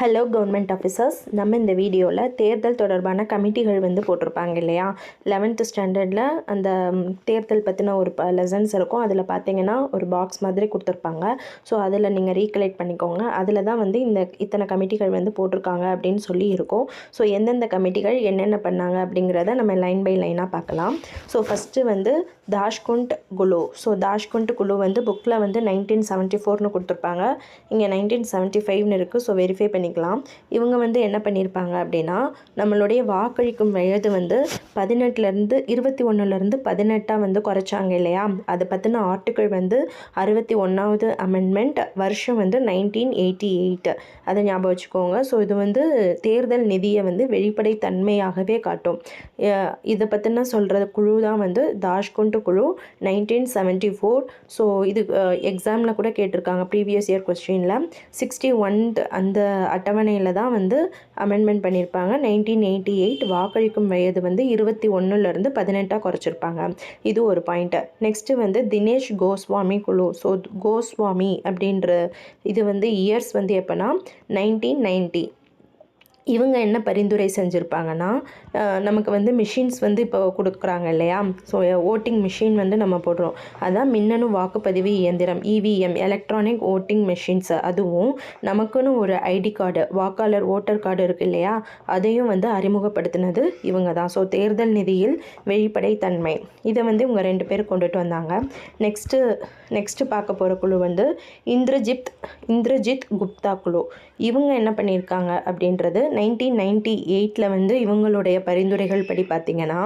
Hello government officers நம்ம இந்த வீடியோவில் தேர்தல் தொடர்பான கமிட்டிகள் வந்து போட்டிருப்பாங்க இல்லையா? லெவன்த்து ஸ்டாண்டர்டில் அந்த தேர்தல் பற்றின ஒரு ப லெசன்ஸ் இருக்கும். அதில் பார்த்தீங்கன்னா ஒரு பாக்ஸ் மாதிரி கொடுத்துருப்பாங்க. ஸோ அதில் நீங்கள் ரீகலெக்ட் பண்ணிக்கோங்க. அதில் தான் வந்து இந்த இத்தனை கமிட்டிகள் வந்து போட்டிருக்காங்க அப்படின்னு சொல்லி இருக்கும். ஸோ எந்தெந்த கமிட்டிகள் என்னென்ன பண்ணாங்க அப்படிங்கிறத நம்ம லைன் பை லைனாக பார்க்கலாம். ஸோ ஃபஸ்ட்டு வந்து தாஷ்குண்ட் குலோ. ஸோ தாஷ்குண்ட் குலு வந்து புக்கில் வந்து நைன்டீன் செவன்ட்டி ஃபோர்னு கொடுத்துருப்பாங்க. இங்கே நைன்டீன் செவன்ட்டி ஃபைவ்னு இருக்குது ஸோ வெரிஃபை பண்ணிக்கலாம். இவங்க வந்து என்ன பண்ணியிருப்பாங்க அப்படின்னா நம்மளுடைய வாக்களிக்கும் வயது வந்து பதினெட்டுலேருந்து இருபத்தி ஒன்றுலேருந்து பதினெட்டாக வந்து குறைச்சாங்க இல்லையா? அதை பற்றின ஆர்டிக்கிள் வந்து அறுபத்தி ஒன்றாவது அமெண்ட்மெண்ட் வருஷம் வந்து நைன்டீன் எயிட்டி எயிட் அதை ஞாபகம் வச்சுக்கோங்க. ஸோ இது வந்து தேர்தல் நிதியை வந்து வெளிப்படைத்தன்மையாகவே காட்டும். இதை பற்றின சொல்கிற குழு தான் வந்து தாஷ்குண்ட் குழு நைன்டீன் செவன்ட்டி ஃபோர் ஸோ இது எக்ஸாமில் கூட கேட்டிருக்காங்க ப்ரீவியஸ் இயர் கொஸ்டினில் சிக்ஸ்டி ஒன் அந்த அட்டவணையில் தான் வந்து அமெண்ட்மெண்ட் பண்ணியிருப்பாங்க நைன்டீன் எயிட்டி எயிட் வாக்களிக்கும் வயது வந்து இருபத்தி ஒன்றுலேருந்து பதினெட்டாக குறைச்சிருப்பாங்க. இது ஒரு பாயிண்ட்டு நெக்ஸ்ட்டு வந்து தினேஷ் கோஸ்வாமி குழு. ஸோ கோஸ்வாமி அப்படின்ற இது வந்து இயர்ஸ் வந்து எப்போனா நைன்டீன் நைன்ட்டி இவங்க என்ன பரிந்துரை செஞ்சுருப்பாங்கன்னா நமக்கு வந்து மிஷின்ஸ் வந்து இப்போ கொடுக்குறாங்க இல்லையா? ஸோ ஓட்டிங் மிஷின் வந்து நம்ம போடுறோம். அதான் மின்னணு வாக்குப்பதிவு இயந்திரம் இவிஎம் எலக்ட்ரானிக் ஓட்டிங் மிஷின்ஸ் அதுவும் நமக்குன்னு ஒரு ஐடி கார்டு வாக்காளர் ஓட்டர் கார்டு இருக்கு இல்லையா? அதையும் வந்து அறிமுகப்படுத்தினது இவங்க தான். ஸோ தேர்தல் நிதியில் வெளிப்படைத்தன்மை இதை வந்து இவங்க ரெண்டு பேர் கொண்டுட்டு வந்தாங்க. நெக்ஸ்ட்டு நெக்ஸ்ட்டு பார்க்க போகிற குழு வந்து இந்திரஜித் இந்திரஜித் குப்தா குழு. இவங்க என்ன பண்ணியிருக்காங்க அப்படின்றது நைன்டீன் நைன்டி எயிட்டில் வந்து இவங்களுடைய பரிந்துரைகள் படி பார்த்திங்கன்னா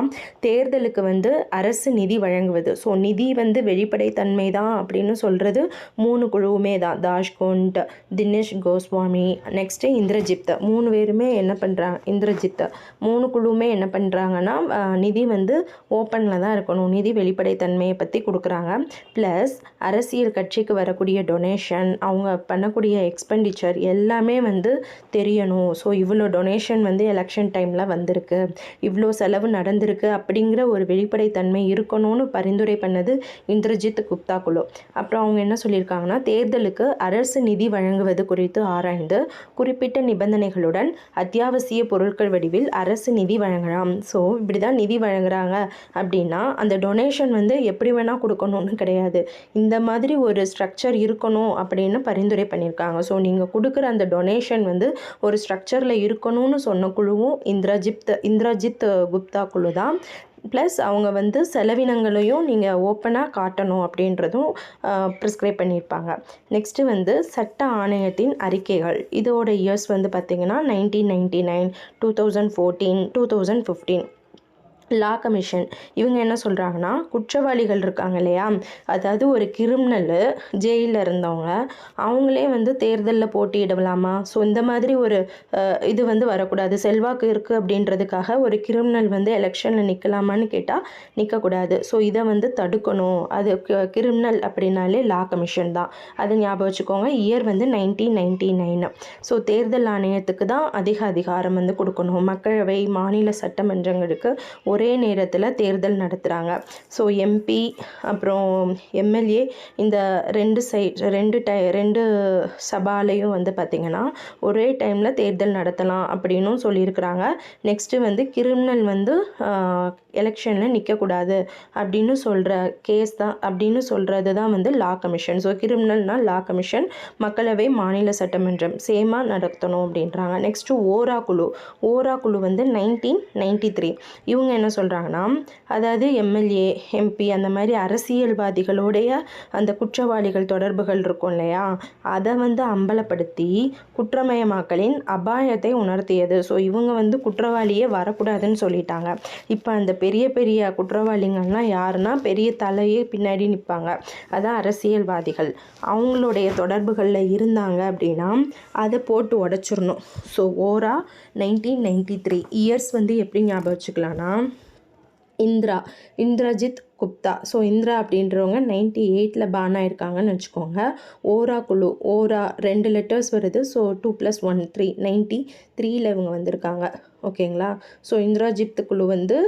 தேர்தலுக்கு வந்து அரசு நிதி வழங்குவது. ஸோ நிதி வந்து வெளிப்படைத்தன்மை தான் அப்படின்னு சொல்கிறது மூணு குழுவுமே தான். தாஷ்கோண்ட் தினேஷ் கோஸ்வாமி நெக்ஸ்ட்டு இந்திரஜித். மூணு பேருமே என்ன பண்ணுறாங்க இந்திரஜித். மூணு குழுவுமே என்ன பண்ணுறாங்கன்னா நிதி வந்து ஓப்பனில் தான் இருக்கணும். நிதி வெளிப்படைத்தன்மையை பற்றி கொடுக்குறாங்க. ப்ளஸ் அரசியல் கட்சிக்கு வரக்கூடிய டொனேஷன் அவங்க பண்ணக்கூடிய எக்ஸ்பெண்டிச்சர் எல்லாமே வந்து தெரியணும். ஸோ இவ்வளோ டொனேஷன் வந்து எலெக்ஷன் டைமில் வந்திருக்கு. இவ்வளோ செலவு நடந்திருக்கு அப்படிங்கிற ஒரு வெளிப்படைத்தன்மை இருக்கணும்னு பரிந்துரை பண்ணது இந்திரஜித் குப்தா குழு. அப்புறம் அவங்க என்ன சொல்லியிருக்காங்கன்னா தேர்தலுக்கு அரசு நிதி வழங்குவது குறித்து ஆராய்ந்து குறிப்பிட்ட நிபந்தனைகளுடன் அத்தியாவசிய பொருட்கள் வடிவில் அரசு நிதி வழங்கலாம். ஸோ இப்படி தான் நிதி வழங்குறாங்க அப்படின்னா அந்த டொனேஷன் வந்து எப்படி வேணால் கொடுக்கணும்னு கிடையாது. இந்த மாதிரி ஒரு ஸ்ட்ரக்சர் இருக்கணும் அப்படின்னு பரிந்துரை பண்ணியிருக்காங்க. ஸோ நீங்கள் கொடுக்குற அந்த டொனேஷன் வந்து ஒரு ஸ்ட்ரக்சரில் இருக்கணும்னு சொன்ன குழுவும் இந்திரஜித் இந்திரஜித் குப்தா குழு தான். ப்ளஸ் அவங்க வந்து செலவினங்களையும் நீங்கள் ஓப்பனாக காட்டணும் அப்படின்றதும் ப்ரிஸ்கிரைப் பண்ணியிருப்பாங்க. நெக்ஸ்ட்டு வந்து சட்ட ஆணையத்தின் அறிக்கைகள். இதோட இயர்ஸ் வந்து பார்த்திங்கன்னா nineteen ninety nine two thousand fourteen two thousand fifteen law commission இவங்க என்ன சொல்கிறாங்கன்னா குற்றவாளிகள் இருக்காங்க இல்லையா? அதாவது ஒரு கிரிமினல் ஜெயிலில் இருந்தவங்க அவங்களே வந்து தேர்தலில் போட்டியிடலாமா? ஸோ இந்த மாதிரி ஒரு இது வந்து வரக்கூடாது. செல்வாக்கு இருக்குது அப்படின்றதுக்காக ஒரு கிரிமினல் வந்து எலெக்ஷனில் நிற்கலாமான்னு கேட்டால் நிற்கக்கூடாது ஸோ இதை வந்து தடுக்கணும். அது கிரிமினல் அப்படின்னாலே லா கமிஷன் தான். அதை ஞாபகம் வச்சுக்கோங்க. இயர் வந்து நைன்டீன் நைன்டி நைன் ஸோ தேர்தல் ஆணையத்துக்கு தான் அதிக அதிகாரம் வந்து கொடுக்கணும். மக்களவை மாநில சட்டமன்றங்களுக்கு ஒரு ஒரே நேரத்தில் தேர்தல் நடத்துகிறாங்க ஸோ எம்பி அப்புறம் எம்எல்ஏ இந்த ரெண்டு சைட் ரெண்டு டை ரெண்டு சபாலையும் வந்து பார்த்திங்கன்னா ஒரே டைமில் தேர்தல் நடத்தலாம் அப்படின்னும் சொல்லியிருக்கிறாங்க. நெக்ஸ்ட்டு வந்து கிரிமினல் வந்து எலெக்ஷனில் நிற்கக்கூடாது அப்படின்னு சொல்கிற கேஸ் தான் அப்படின்னு சொல்கிறது தான் வந்து லா கமிஷன் ஸோ கிரிமினல்னால் லா கமிஷன் மக்களவை மாநில சட்டமன்றம் சேமாக நடத்தணும் அப்படின்றாங்க. நெக்ஸ்ட்டு ஓரா குழு ஓரா குழு வந்து நைன்டீன் நைன்டி த்ரீ இவங்க என்ன சொல்கிறாங்கன்னா அதாவது எம்எல்ஏ எம்பி அந்த மாதிரி அரசியல்வாதிகளுடைய அந்த குற்றவாளிகள் தொடர்புகள் இருக்கும் இல்லையா? அதை வந்து அம்பலப்படுத்தி குற்றமயமாக்கலின் அபாயத்தை உணர்த்தியது. ஸோ இவங்க வந்து குற்றவாளியே வரக்கூடாதுன்னு சொல்லிட்டாங்க. இப்போ அந்த பெரிய பெரிய குற்றவாளிகள்லாம் யாருன்னா பெரிய தலையே பின்னாடி நிற்பாங்க அதான் அரசியல்வாதிகள். அவங்களுடைய தொடர்புகளில் இருந்தாங்க அப்படின்னா அதை போட்டு உடச்சிடணும். ஸோ ஓரா நைன்டீன் நைன்டி த்ரீ இயர்ஸ் வந்து எப்படி ஞாபகம் வச்சுக்கலாம்னா இந்திரா இந்திரஜித் குப்தா. ஸோ இந்திரா அப்படின்றவங்க நைன்டி எயிட்டில் பான் ஆயிருக்காங்கன்னு வச்சுக்கோங்க. ஓரா குழு ஓரா ரெண்டு லெட்டர்ஸ் வருது. So two plus one three ninety த்ரீயில் இவங்க வந்திருக்காங்க. ஓகேங்களா ஸோ இந்திராஜித் குழு வந்து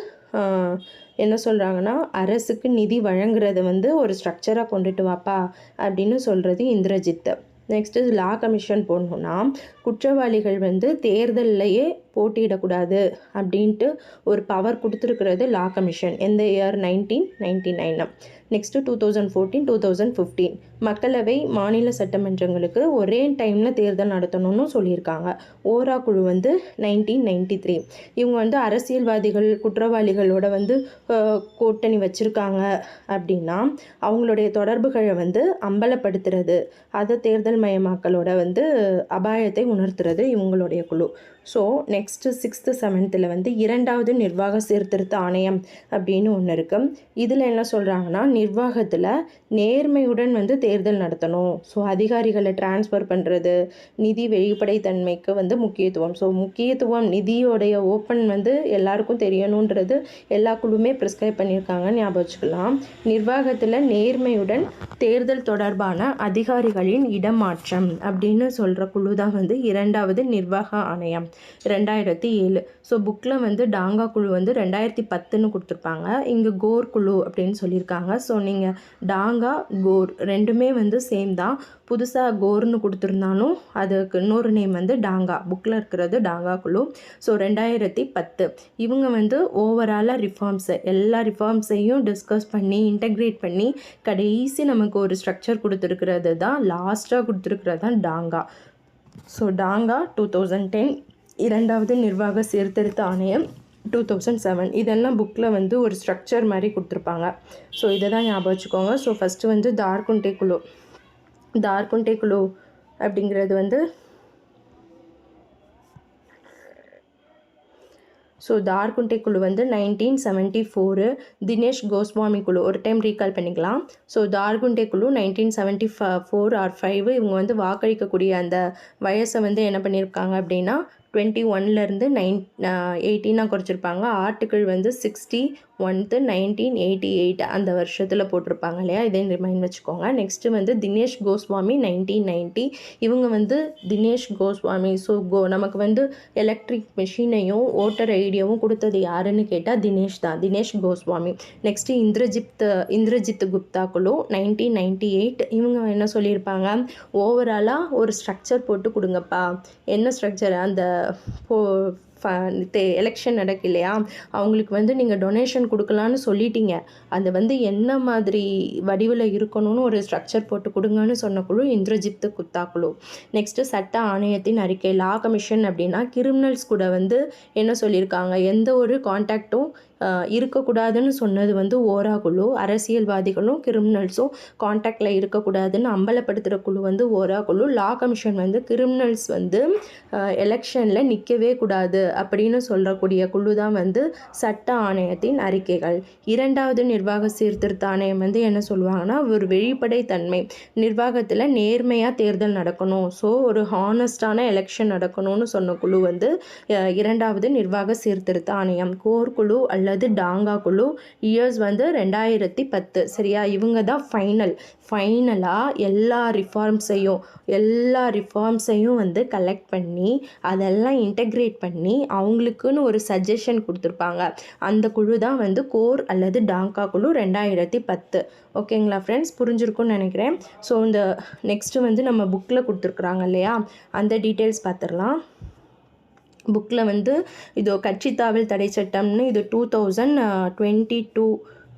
என்ன சொல்கிறாங்கன்னா அரசுக்கு நிதி வழங்குறத வந்து ஒரு ஸ்ட்ரக்சராக கொண்டுட்டு வாப்பா அப்படின்னு சொல்கிறது இந்திரஜித்து. நெக்ஸ்ட்டு லா கமிஷன் போடணுன்னா குற்றவாளிகள் வந்து தேர்தல்லையே போட்டியிடக்கூடாது அப்படின்ட்டு ஒரு பவர் கொடுத்துருக்கிறது லா கமிஷன் எந்த year nineteen ninety nine next two thousand fourteen two thousand fifteen மக்களவை மாநில சட்டமன்றங்களுக்கு ஒரே டைமில் தேர்தல் நடத்தணும்னு சொல்லியிருக்காங்க. ஓரா குழு வந்து நைன்டீன் நைன்டி த்ரீ இவங்க வந்து அரசியல்வாதிகள் குற்றவாளிகளோட வந்து கூட்டணி வச்சுருக்காங்க அப்படின்னா அவங்களுடைய தொடர்புகளை வந்து அம்பலப்படுத்துறது அதை தேர்தல் மயமாக்கலோட வந்து அபாயத்தை உணர்த்துறது இவங்களுடைய குழு. ஸோ நெக்ஸ்ட்டு சிக்ஸ்த்து செவன்த்தில் வந்து இரண்டாவது நிர்வாக சீர்திருத்த ஆணையம் அப்படின்னு ஒன்று இருக்குது இதில் என்ன சொல்கிறாங்கன்னா நிர்வாகத்தில் நேர்மையுடன் வந்து தேர்தல் நடத்தணும். ஸோ அதிகாரிகளை டிரான்ஸ்ஃபர் பண்ணுறது நிதி வெளிப்படைத்தன்மைக்கு வந்து முக்கியத்துவம். ஸோ முக்கியத்துவம் நிதியோடைய ஓப்பன் வந்து எல்லாருக்கும் தெரியணுன்றது எல்லா குழுவுமே ப்ரிஸ்கிரைப் பண்ணியிருக்காங்க ஞாபகம் வச்சுக்கலாம். நிர்வாகத்தில் நேர்மையுடன் தேர்தல் தொடர்பான அதிகாரிகளின் இடமாற்றம் அப்படின்னு சொல்கிற குழு தான் வந்து இரண்டாவது நிர்வாக ஆணையம். ரெண்டாயிரத்தி ஏழு. ஸோ புக்கில் வந்து டாங்கா குழு வந்து ரெண்டாயிரத்தி பத்துன்னு கொடுத்துருப்பாங்க. இங்கே கோர் குழு அப்படின்னு சொல்லியிருக்காங்க. ஸோ நீங்கள் டாங்கா கோர் ரெண்டுமே வந்து சேம் தான். புதுசாக கோர்னு கொடுத்துருந்தாலும் அதுக்கு இன்னொரு நேம் வந்து டாங்கா. புக்கில் இருக்கிறது டாங்கா குழு. ஸோ ரெண்டாயிரத்தி பத்து. இவங்க வந்து ஓவராலாக ரிஃபார்ம்ஸு எல்லா ரிஃபார்ம்ஸையும் டிஸ்கஸ் பண்ணி இன்டெக்ரேட் பண்ணி கடைசி நமக்கு ஒரு ஸ்ட்ரக்சர் கொடுத்துருக்கிறது தான் லாஸ்ட்டாக கொடுத்துருக்கிறது தான் Tankha. So Tankha two thousand ten இரண்டாவது நிர்வாக சீர்திருத்த ஆணையம் டூ தௌசண்ட் செவன். இதெல்லாம் புக்கில் வந்து ஒரு ஸ்ட்ரக்சர் மாதிரி கொடுத்துருப்பாங்க. ஸோ இதை தான் ஞாபகம் வச்சுக்கோங்க. ஸோ ஃபஸ்ட்டு வந்து தார்குண்டே குழு தார்குண்டே குழு அப்படிங்கிறது வந்து ஸோ தார்குண்டே குழு வந்து nineteen seventy four Dinesh Goswami குழு ஒரு டைம் ரீகால் பண்ணிக்கலாம். ஸோ தார்குண்டே குழு nineteen seventy four or five இவங்க வந்து வாக்களிக்கக்கூடிய அந்த வயசை வந்து என்ன பண்ணியிருக்காங்க அப்படின்னா டுவெண்ட்டி ஒன்லேருந்து நைன் எயிட்டீனாக குறைச்சிருப்பாங்க. ஆர்டிக்கிள் வந்து சிக்ஸ்டி ஒன்த்து நைன்டீன் எயிட்டி எயிட் அந்த வருஷத்தில் போட்டிருப்பாங்க இல்லையா? இதே ரிமைண்ட் வச்சுக்கோங்க. நெக்ஸ்ட்டு வந்து தினேஷ் கோஸ்வாமி நைன்டீன் நைன்ட்டி இவங்க வந்து தினேஷ் கோஸ்வாமி. ஸோ கோ நமக்கு வந்து எலக்ட்ரிக் மிஷினையும் ஓட்டர் ஐடியாவும் கொடுத்தது யாருன்னு கேட்டால் தினேஷ் தான். தினேஷ் கோஸ்வாமி. நெக்ஸ்ட்டு இந்திரஜித் இந்திரஜித் குப்தா குழு நைன்டீன் நைன்டி எயிட். இவங்க என்ன சொல்லியிருப்பாங்க? ஓவராலாக ஒரு ஸ்ட்ரக்சர் போட்டு கொடுங்கப்பா. என்ன ஸ்ட்ரக்சர் அந்த எலெக்ஷன் நடக்கு இல்லையா? அவங்களுக்கு வந்து நீங்கள் டொனேஷன் கொடுக்கலான்னு சொல்லிட்டீங்க. அது வந்து என்ன மாதிரி வடிவில் இருக்கணும்னு ஒரு ஸ்ட்ரக்சர் போட்டு கொடுங்கன்னு சொன்ன குழு இந்திரஜித்து குத்தா குழு நெக்ஸ்ட்டு சட்ட ஆணையத்தின் அறிக்கை லா கமிஷன் அப்படின்னா கிரிமினல்ஸ் கூட வந்து என்ன சொல்லியிருக்காங்க? எந்த ஒரு கான்டாக்டும் இருக்கக்கூடாதுன்னு சொன்னது வந்து ஓரா குழு அரசியல்வாதிகளும் கிரிமினல்ஸும் காண்டாக்டில் இருக்கக்கூடாதுன்னு அம்பலப்படுத்துகிற குழு வந்து ஓரா குழு லா கமிஷன் வந்து கிரிமினல்ஸ் வந்து எலெக்ஷனில் நிற்கவே கூடாது அப்படின்னு சொல்லக்கூடிய குழு தான் வந்து சட்ட ஆணையத்தின் அறிக்கைகள். இரண்டாவது நிர்வாக சீர்திருத்த ஆணையம் வந்து என்ன சொல்லுவாங்கன்னா ஒரு வெளிப்படைத்தன்மை. நிர்வாகத்தில் நேர்மையாக தேர்தல் நடக்கணும். ஸோ ஒரு ஹானஸ்டான எலெக்ஷன் நடக்கணும்னு சொன்ன குழு வந்து இரண்டாவது நிர்வாக சீர்திருத்த ஆணையம். கோர் குழு அல்லது டாங்கா குழு இயர்ஸ் வந்து ரெண்டாயிரத்தி பத்து. சரியா? இவங்க தான் ஃபைனல் ஃபைனலாக எல்லா ரிஃபார்ம்ஸையும் எல்லா ரிஃபார்ம்ஸையும் வந்து கலெக்ட் பண்ணி அதெல்லாம் இன்டெக்ரேட் பண்ணி அவங்களுக்குன்னு ஒரு சஜஷன் கொடுத்துருப்பாங்க. அந்த குழு தான் வந்து கோர் அல்லது டாங்கா குழு ரெண்டாயிரத்தி பத்து. ஓகேங்களா ஃப்ரெண்ட்ஸ் புரிஞ்சிருக்கும்னு நினைக்கிறேன். ஸோ இந்த நெக்ஸ்ட்டு வந்து நம்ம புக்கில் கொடுத்துருக்குறாங்க இல்லையா? அந்த டீட்டெயில்ஸ் பார்த்துடலாம். புக்கில் வந்து இதோ கட்சித்தாவல் தடை சட்டம்னு இது two thousand twenty two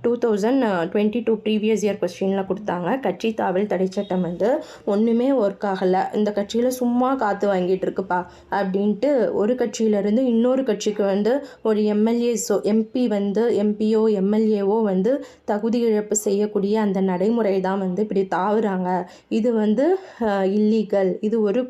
two thousand twenty two previous year கொஸ்டினில் கொடுத்தாங்க. கட்சி தாவல் தடை சட்டம் வந்து ஒன்றுமே ஒர்க் ஆகலை. இந்த கட்சியில் சும்மா காற்று வாங்கிட்டு இருக்குப்பா அப்படின்ட்டு ஒரு கட்சியிலேருந்து இன்னொரு கட்சிக்கு வந்து ஒரு எம்எல்ஏஸோ எம்பி வந்து எம்பியோ எம்எல்ஏவோ வந்து தகுதி இழப்பு செய்யக்கூடிய அந்த நடைமுறை தான் வந்து இப்படி தாவுறாங்க. இது வந்து இல்லீகல் இது ஒரு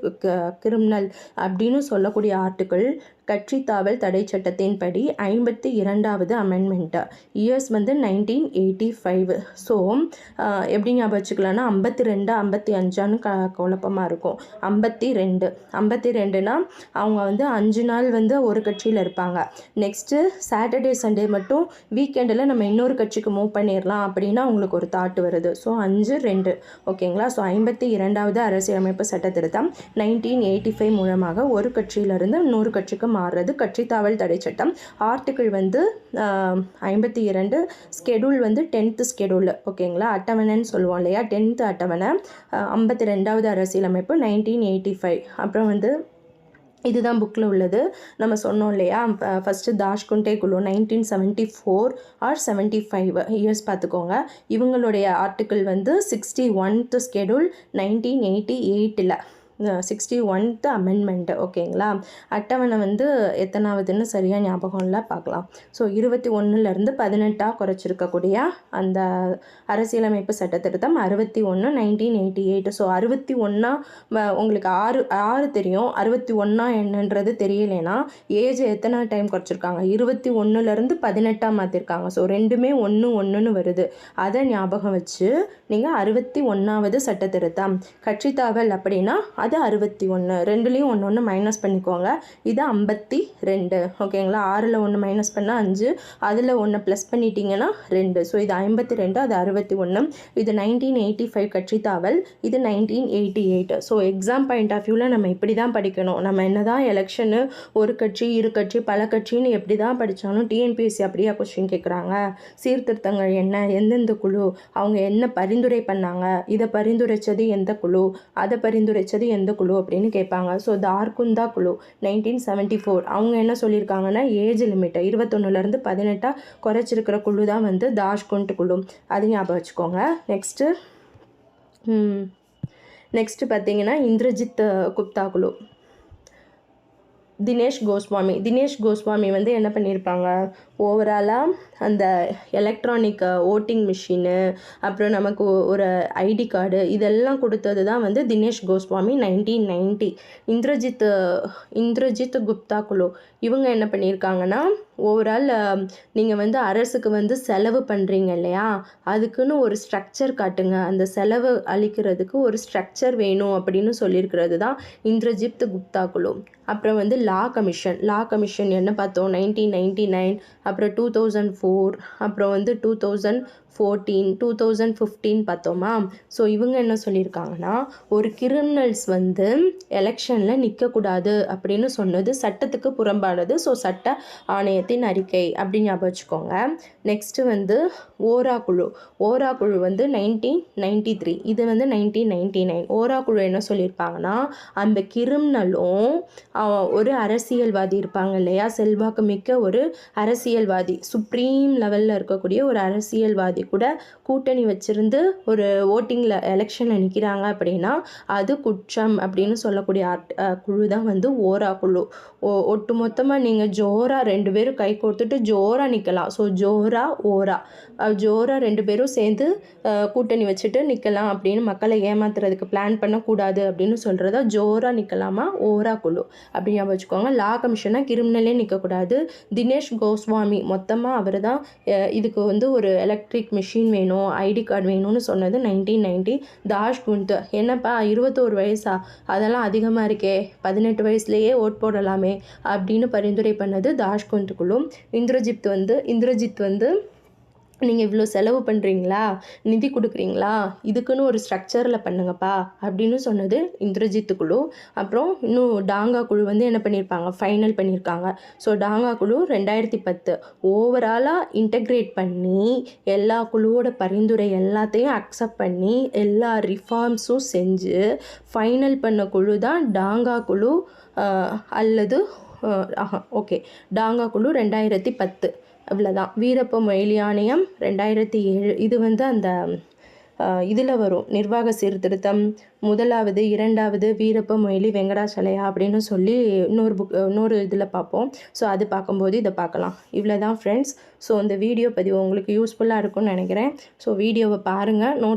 கிரிமினல் அப்படின்னு சொல்லக்கூடிய ஆர்டிக்கிள் கட்சி தாவல் தடை சட்டத்தின்படி ஐம்பத்தி இரண்டாவது அமெண்ட்மெண்ட்டு இயர்ஸ் வந்து நைன்டீன் எயிட்டி ஃபைவ் ஸோ எப்படி ஞாபகம் வச்சுக்கலாம்னா ஐம்பத்தி ரெண்டு ஐம்பத்தி அஞ்சான்னு க குழப்பமாக இருக்கும். ஐம்பத்தி ரெண்டு. ஐம்பத்தி ரெண்டுனா அவங்க வந்து அஞ்சு நாள் வந்து ஒரு கட்சியில் இருப்பாங்க. நெக்ஸ்ட்டு சாட்டர்டே சண்டே மட்டும் வீக்கெண்டில் நம்ம இன்னொரு கட்சிக்கு மூவ் பண்ணிடலாம் அப்படின்னா அவங்களுக்கு ஒரு தாட் வருது. ஸோ அஞ்சு ரெண்டு. ஓகேங்களா? ஸோ ஐம்பத்தி இரண்டாவது அரசியலமைப்பு சட்ட திருத்தம் நைன்டீன் எயிட்டி ஃபைவ் மூலமாக ஒரு கட்சியிலிருந்து இன்னொரு கட்சிக்கு மாறுறது. கட்சித்தாவல் தடை சட்டம். ஆர்டிக்கிள் வந்து ஐம்பத்தி இரண்டு ஸ்கெடியூல் வந்து டென்த்து ஸ்கெடியூல். ஓகேங்களா? அட்டவணைன்னு சொல்லுவோம் இல்லையா? டென்த்து அட்டவணை. ஐம்பத்தி ரெண்டாவது அரசியலமைப்பு நைன்டீன் எயிட்டி ஃபைவ். அப்புறம் வந்து இதுதான் புக்கில் உள்ளது. நம்ம சொன்னோம் இல்லையா? ஃபஸ்ட்டு தாஷ்குண்டே குழு nineteen seventy four or seventy five. Years பார்த்துக்கோங்க. இவங்களுடைய ஆர்டிக்கிள் வந்து சிக்ஸ்டி ஒன்த்து ஸ்கெடியூல் நைன்டீன் எயிட்டி எயிட்டில். சிக்ஸ்டி ஒன்த்து அமெண்ட்மெண்ட்டு ஓகேங்களா அட்டவணை வந்து எத்தனாவதுன்னு சரியாக ஞாபகம் இல்லை பார்க்கலாம். ஸோ இருபத்தி ஒன்றுலேருந்து பதினெட்டாக குறைச்சிருக்கக்கூடிய அந்த அரசியலமைப்பு சட்டத்திருத்தம் அறுபத்தி ஒன்று நைன்டீன் எயிட்டி எயிட் ஸோ அறுபத்தி ஒன்றா உங்களுக்கு ஆறு ஆறு தெரியும். அறுபத்தி ஒன்றா என்னன்றது தெரியலைன்னா ஏஜ் எத்தனை டைம் குறைச்சிருக்காங்க? இருபத்தி ஒன்றுலேருந்து பதினெட்டாக மாற்றிருக்காங்க ஸோ ரெண்டுமே ஒன்று ஒன்றுன்னு வருது. அதை ஞாபகம் வச்சு நீங்கள் அறுபத்தி ஒன்றாவது சட்டத்திருத்தம். கட்சித்தாவல் அப்படின்னா அது அறுபத்தி ஒன்று ரெண்டுலேயும் ஒன்று ஒன்று மைனஸ் பண்ணிக்கோங்க. இது ஐம்பத்தி ரெண்டு. ஓகேங்களா ஆறில் ஒன்று மைனஸ் பண்ணால் அஞ்சு. அதில் ஒன்று ப்ளஸ் பண்ணிட்டீங்கன்னா ரெண்டு. ஸோ இது ஐம்பத்தி ரெண்டு அது அறுபத்தி ஒன்று இது நைன்டீன் எயிட்டி ஃபைவ் கட்சி தாவல். இது nineteen eighty eight so exam point of வியூவில் நம்ம இப்படி தான் படிக்கணும். நம்ம என்ன தான் எலெக்ஷனு ஒரு கட்சி இரு கட்சி பல கட்சின்னு எப்படி தான் படித்தாலும் டிஎன்பிஎஸ்சி அப்படியே கொஸ்டின் கேட்குறாங்க சீர்திருத்தங்கள் என்ன? எந்தெந்த குழு? அவங்க என்ன பரிந்துரை பண்ணாங்க? இதை பரிந்துரைச்சது எந்த குழு? அதை பரிந்துரைச்சது எந்த குழு அப்படின்னு கேட்பாங்க. ஸோ தார்குந்தா குழு நைன்டீன் செவன்ட்டி ஃபோர் அவங்க என்ன சொல்லியிருக்காங்கன்னா ஏஜ் லிமிட்டை இருபத்தொன்னுலேருந்து பதினெட்டாக குறைச்சிருக்கிற குழு தான் வந்து தாஷ்குண்ட் குழு. அது ஞாபகம் வச்சுக்கோங்க. நெக்ஸ்ட்டு நெக்ஸ்ட்டு பார்த்தீங்கன்னா இந்திரஜித் குப்தா குழு. தினேஷ் கோஸ்வாமி. தினேஷ் கோஸ்வாமி வந்து என்ன பண்ணியிருப்பாங்க ஓவராலாக அந்த எலக்ட்ரானிக் ஓட்டிங் மிஷினு அப்புறம் நமக்கு ஒரு ஐடி கார்டு இதெல்லாம் கொடுத்தது தான் வந்து தினேஷ் கோஸ்வாமி நைன்டீன் நைன்ட்டி இந்திரஜித் இந்திரஜித் குப்தா குழு. இவங்க என்ன பண்ணியிருக்காங்கன்னா ஓவரால் நீங்கள் வந்து அரசுக்கு வந்து செலவு பண்ணுறீங்க இல்லையா? அதுக்குன்னு ஒரு ஸ்ட்ரக்சர் காட்டுங்க. அந்த செலவு அளிக்கிறதுக்கு ஒரு ஸ்ட்ரக்சர் வேணும் அப்படின்னு சொல்லியிருக்கிறது தான் இந்திரஜித் குப்தா குழு. அப்புறம் வந்து லா கமிஷன். லா கமிஷன் என்ன பார்த்தோம்? நைன்டீன் நைன்டி நைன் அப்புறம் டூ தௌசண்ட் ஃபோர் அப்புறம் வந்து two thousand fourteen two thousand fifteen பார்த்தோமா? ஸோ இவங்க என்ன சொல்லியிருக்காங்கன்னா ஒரு கிரிமினல்ஸ் வந்து எலெக்ஷனில் நிற்கக்கூடாது அப்படின்னு சொன்னது சட்டத்துக்கு புறம்பானது. ஸோ சட்ட ஆணையத்தின் அறிக்கை அப்படின்னு ஞாபகம் வச்சுக்கோங்க. நெக்ஸ்ட்டு வந்து ஓரா குழு ஓரா குழு வந்து நைன்டீன் நைன்டி த்ரீ இது வந்து நைன்டீன் நைன்டி நைன் ஓரா குழு என்ன சொல்லியிருப்பாங்கன்னா அந்த கிரிமினலும் ஒரு அரசியல்வாதி இருப்பாங்க இல்லையா? செல்வாக்கு மிக்க ஒரு அரசியல்வாதி. சுப்ரீம் லெவலில் இருக்கக்கூடிய ஒரு அரசியல்வாதி கூட கூட்டணி வச்சுருந்து ஒரு ஓட்டிங்கில் எலெக்ஷனில் நிற்கிறாங்க அப்படின்னா அது குற்றம் அப்படின்னு சொல்லக்கூடிய ஆர்ட் குழு தான் வந்து ஓரா குழு ஒட்டு மொத்தமாக நீங்கள் ஜோரா ரெண்டு பேரும் கை கொடுத்துட்டு ஜோராக நிற்கலாம் ஸோ ஜோரா ஓரா. ஜோரா ரெண்டு பேரும் சேர்ந்து கூட்டணி வச்சுட்டு நிற்கலாம் அப்படின்னு மக்களை ஏமாத்துறதுக்கு பிளான் பண்ணக்கூடாது அப்படின்னு சொல்கிறத ஜோரா நிற்கலாமா ஓரா குழு அப்படின்னு வச்சுக்கோங்க. லா கமிஷனாக கிரிமினலே நிற்கக்கூடாது தினேஷ் கோஸ்வாமி மொத்தமாக அவர் தான் இதுக்கு வந்து ஒரு எலக்ட்ரிக் மிஷின் வேணும் ஐடி கார்டு வேணும்னு சொன்னது நைன்டீன் நைன்ட்டி தாஷ் குந்த் என்னப்பா இருபத்தோரு வயசா? அதெல்லாம் அதிகமாக இருக்கே. பதினெட்டு வயசுலேயே ஓட் போடலாமே. அப்படின்னு பரிந்துரை பண்ணது தாஷ் குந்த் குழு இந்திரஜித் வந்து இந்திரஜித் வந்து நீங்கள் இவ்வளோ செலவு பண்ணுறீங்களா நிதி கொடுக்குறீங்களா? இதுக்குன்னு ஒரு ஸ்ட்ரக்சரில் பண்ணுங்கப்பா அப்படின்னு சொன்னது இந்திரஜித் குழு. அப்புறம் இன்னும் டாங்கா குழு வந்து என்ன பண்ணியிருப்பாங்க ஃபைனல் பண்ணியிருக்காங்க ஸோ டாங்கா குழு ரெண்டாயிரத்தி பத்து. ஓவராலாக இன்டகிரேட் பண்ணி எல்லா குழுவோட பரிந்துரை எல்லாத்தையும் அக்செப்ட் பண்ணி எல்லா ரிஃபார்ம்ஸும் செஞ்சு ஃபைனல் பண்ண குழு தான் டாங்கா குழு அல்லது ஆஹா ஓகே டாங்கா குழு ரெண்டாயிரத்தி பத்து. இவ்வளோதான் வீரப்ப மொய்லி ஆணையம் ரெண்டாயிரத்தி ஏழு. இது வந்து அந்த இதில் வரும். நிர்வாக சீர்திருத்தம் முதலாவது இரண்டாவது வீரப்ப மொயிலி வெங்கடாச்சலையா அப்படின்னு சொல்லி இன்னொரு புக் இன்னொரு இதில் பார்ப்போம். ஸோ அது பார்க்கும்போது இதை பார்க்கலாம். இவ்வளோ தான் ஃப்ரெண்ட்ஸ் ஸோ இந்த வீடியோ பதிவு உங்களுக்கு யூஸ்ஃபுல்லாக இருக்கும்னு நினைக்கிறேன். ஸோ வீடியோவை பாருங்கள் நோட்ஸ்